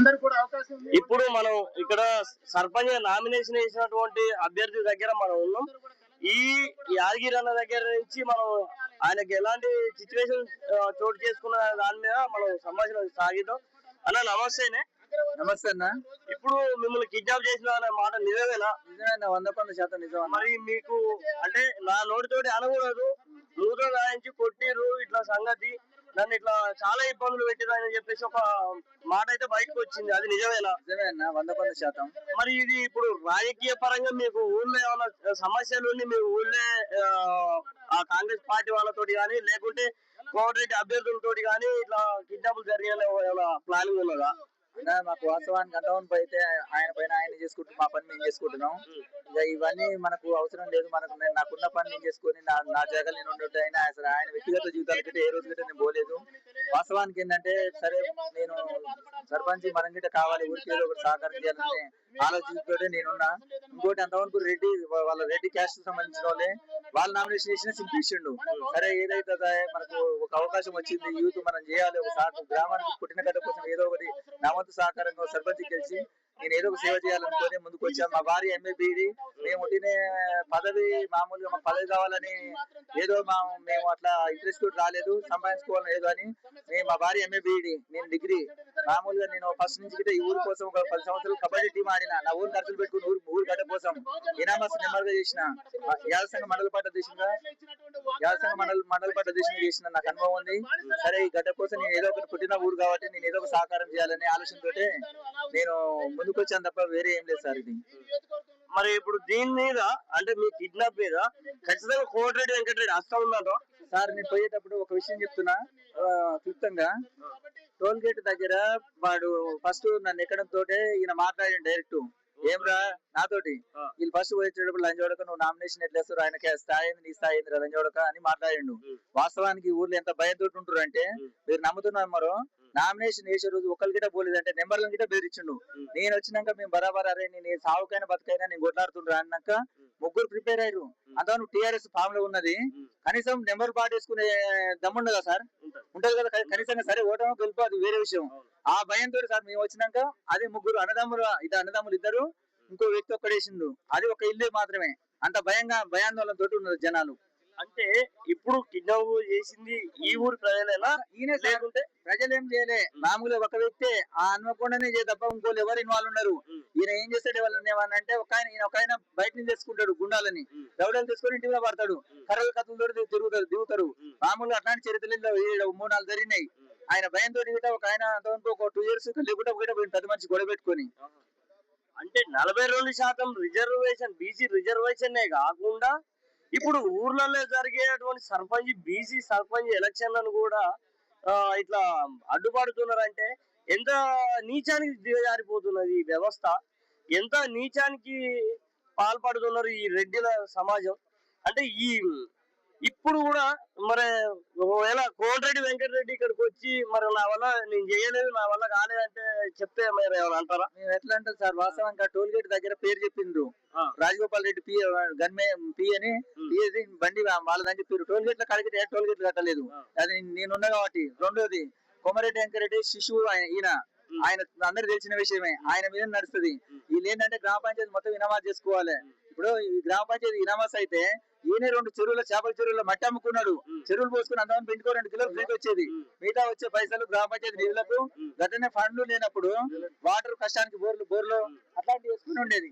అందరు కూడా అవకాశం ఉంది. ఇప్పుడు మనం ఇక్కడ సర్పంచ్ నామినేషన్ వేసినటువంటి అభ్యర్థి దగ్గర మనం ఉన్నాం. ఈ యాదగిరి అన్న దగ్గర నుంచి మనం ఆయనకి ఎలాంటి సిచ్యువేషన్ చోటు చేసుకున్న దాని మీద మనం సంభాషణ సాగిద్దాం. అన్న నమస్తేనే నమస్తే అన్న. ఇప్పుడు మిమ్మల్ని కిడ్నాప్ చేసిన అనే మాట నిజమేనా? నిజమే వంద పన్ను శాతం నిజం మరి మీకు అంటే నా నోటితోటి అనకూడదు. నూతో రాయించి కొట్టిర్రు ఇట్లా సంగతి. నన్ను ఇట్లా చాలా ఇబ్బందులు పెట్టిరు అని చెప్పేసి ఒక మాట అయితే బయటకు వచ్చింది. అది నిజమేనా? నిజమే అన్న వంద పన్ను శాతం. మరి ఇది ఇప్పుడు రాజకీయ పరంగా మీకు ఊళ్ళో ఏమైనా సమస్యలు మీ ఊళ్ళో ఆ, కాంగ్రెస్ పార్టీ వాళ్ళతోటి కానీ లేకుంటే కోఆర్డినేట్ అభ్యర్థులతోటి కానీ ఇట్లా కిడ్నాపులు ఏమైనా ప్లానింగ్ ఉన్నదా? మాకు వాస్తవానికి అంతవరకు అయితే ఆయన పైన ఆయన చేసుకుంటూ మా పని మేము చేసుకుంటున్నాం. ఇక ఇవన్నీ మనకు అవసరం లేదు. మనకు నేను నాకున్న పని నేను చేసుకొని నా నా జాగాలు నేను ఉండొద్దు అయినా అసలు ఆయన వ్యక్తిగత జీవితాల కంటే ఏ రోజు గిట్ట నేను పోలేదు. వాస్తవానికి ఏంటంటే సరే నేను సర్పంచ్ మనం గిట్ట కావాలి ఊరికి ఏదో ఒకటి సహకారం చేయాలని ఆలోచనతో నేనున్నా. ఇంకోటి అంతవరకు రెడ్డి వాళ్ళ రెడ్డి క్యాస్ట్ సంబంధించిన వాళ్ళే వాళ్ళ నామినేషన్ చేసిన సింపించిండు సరే ఏదైతే మనకు ఒక అవకాశం వచ్చింది యూత్ మనం చేయాలి ఒక గ్రామానికి పుట్టిన గడ్డ కోసం ఏదో ఒకటి నా వంతు సహకారంగా సర్పంచ్ గెలిచి నేను ఏదో ఒక సేవ చేయాలనుకుని ముందుకు వచ్చాను మా భార్య ఎంఏ బీడి మేము పుట్టిన పదవి మామూలుగా మాకు పదవి కావాలని ఏదో మా మేము అట్లా ఇంట్రెస్ట్ రాలేదు సంపాదించుకోవాలని ఏదో అని. మేము మా భార్య ఎంఏ బీడి నేను డిగ్రీ మామూలుగా నేను ఫస్ట్ నుంచి గిట్ట ఈ ఊరు కోసం ఒక పది సంవత్సరాలు కబడ్డీ టీం ఆడిన నా ఊరు ఖర్చులు పెట్టుకుని ఊరు ఊరు గడ్డ కోసం ఇనామస్ నెంబర్గా చేసిన యాదసంగ మండల పాట దేశంగా యాదసంగ మండల మండల పాట దేశంగా చేసిన నాకు అనుభవం ఉంది. సరే ఈ గడ్డ కోసం నేను ఏదో ఒకటి పుట్టిన ఊరు కాబట్టి నేను ఏదో ఒక సహకారం చేయాలనే ఆలోచనతోటే నేను ముందుకు వచ్చాను తప్ప వేరే ఏం లేదు సార్ ఇది. మరి ఇప్పుడు దీని మీద అంటే మీ కిడ్నాప్ మీద ఖచ్చితంగా కోటిరెడ్డి వెంకటరెడ్డి హస్తం ఉన్నదో సార్ నేను పోయేటప్పుడు ఒక విషయం చెప్తున్నా. క్లుప్తంగా. టోల్ గేట్ దగ్గర వాడు ఫస్ట్ నన్ను ఎక్కడం తోటే ఈయన మాట్లాడి డైరెక్ట్. ఏమ్రా? నాతోటి. వీళ్ళు ఫస్ట్ పోయేటప్పుడు లంచోడక నువ్వు నామినేషన్ ఎట్లా వేస్తారు ఆయనకి స్థాయి నీ స్థాయి ఏంది లంచోడక అని మాట్లాడిండు. వాస్తవానికి ఊర్లో ఎంత భయంతో ఉంటారు అంటే. మీరు నమ్ముతున్నారు మరో నామినేషన్ వేసే రోజు ఒకరి గిట్ట పోలేదంటే నెంబర్లను గిట్ట బెదిరించిండు. నేను వచ్చినాక మేము బరాబర్ అరే నేను సావుకైనా బతుకైనా నేను కొట్లాడుతుండ్రు అన్నాక ముగ్గురు ప్రిపేర్ అయ్యారు. అంతా నువ్వు టీఆర్ఎస్ ఫామ్లో ఉన్నది. కనీసం నెంబర్ పాటేసుకునే దమ్ముండదా సార్? ఉంటది. కదా క- కనీసంగా సరే ఓటమి గెలుపు అది వేరే విషయం. ఆ భయంతో సార్ మేము వచ్చినాక అదే ముగ్గురు అన్నదమ్ములు ఇది అన్నదమ్ములు ఇద్దరు ఇంకో వ్యక్తి ఒక్కడేసిండు. అది ఒక ఇల్లే మాత్రమే. అంత భయంగా భయాందోళన తోటి ఉన్నారు జనాలు. అంటే ఇప్పుడు కిడ్నాప్ చేసింది ఈ ఊరు ప్రజలేనా? ఈయన లేకుంటే? ప్రజలు ఏం చేయలే మామూలుగా ఒక వ్యక్తే ఆ అనుకోకుండానే చేయ తప్ప ఇంకోళ్ళు ఎవరు ఇన్వాల్వ్ ఉన్నారు. ఈయన ఏం చేస్తాడు వాళ్ళని ఏమన్నా అంటే ఒక ఆయన ఈయన ఒక ఆయన బయట నుంచి తెచ్చుకుంటాడు గుండాలని. ఉం. రౌడీలు తీసుకొని ఇంటి మీద పడతాడు. కర్రలు కత్తులతో తిరుగుతారు దిగుతారు ఉం. మామూలుగా అట్లాంటి చరిత్రలో ఏడు మూడు నాలుగు జరిగినాయి. ఆయన భయంతో గిట్ట ఒక ఆయన ఒక టూ ఇయర్స్ లేకుండా పోయిండు పెద్ద మంచి గొడవ పెట్టుకొని. అంటే నలభై రెండు శాతం రిజర్వేషన్ బీసీ రిజర్వేషన్ కాకుండా ఇప్పుడు ఊర్లలో జరిగేటువంటి సర్పంచ్ బీసీ సర్పంచ్ ఎలక్షన్లను కూడా ఇట్లా అడ్డుపడుతున్నారంటే ఎంత నీచానికి దిగజారిపోతున్నది ఈ వ్యవస్థ? ఎంత నీచానికి పాల్పడుతున్నారు ఈ రెడ్డిల సమాజం? అంటే ఈ ఇప్పుడు కూడా మరి ఒకవేళ కోమటిరెడ్డి వెంకటరెడ్డి ఇక్కడికి వచ్చి మరి నా వల్ల నేను చేయలేదు నా వల్ల కాలేదంటే చెప్తే మరి ఏమైనా అంటారా? మేము ఎట్లా అంటే సార్? వాస్తవంగా టోల్ గేట్ దగ్గర పేరు రాజగోపాల్ రెడ్డి పి గన్మే పి అని పిఎది బండి వాళ్ళదని చెప్పారు టోల్ గేట్ల కాడికి టోల్ గేట్లు కట్టలేదు. అది నేనున్నా కాబట్టి. రెండోది కొమరెడ్డి వెంకరెడ్డి శిశువు ఆయన ఈయన. ఆయన అందరికి తెలిసిన విషయమే. ఆయన మీద నడుస్తుంది. వీళ్ళు ఏంటంటే గ్రామ పంచాయతీ మొత్తం ఇనామాస్ చేసుకోవాలి. ఇప్పుడు ఈ గ్రామ పంచాయతీ ఇనామాస్ అయితే ఈయన రెండు చెరువుల చేపల చెరువుల మట్టి అమ్ముకున్నాడు. చెరువులు పోసుకుని అందరం పెంచుకో రెండు కిలోలు ఫ్రీకి వచ్చేది. మిగతా వచ్చే పైసలు గ్రామ పంచాయతీ నిధులకు గతనే ఫండ్లు లేనప్పుడు వాటర్ కష్టానికి బోర్లు బోర్లు అట్లాంటివి వేసుకుని ఉండేది.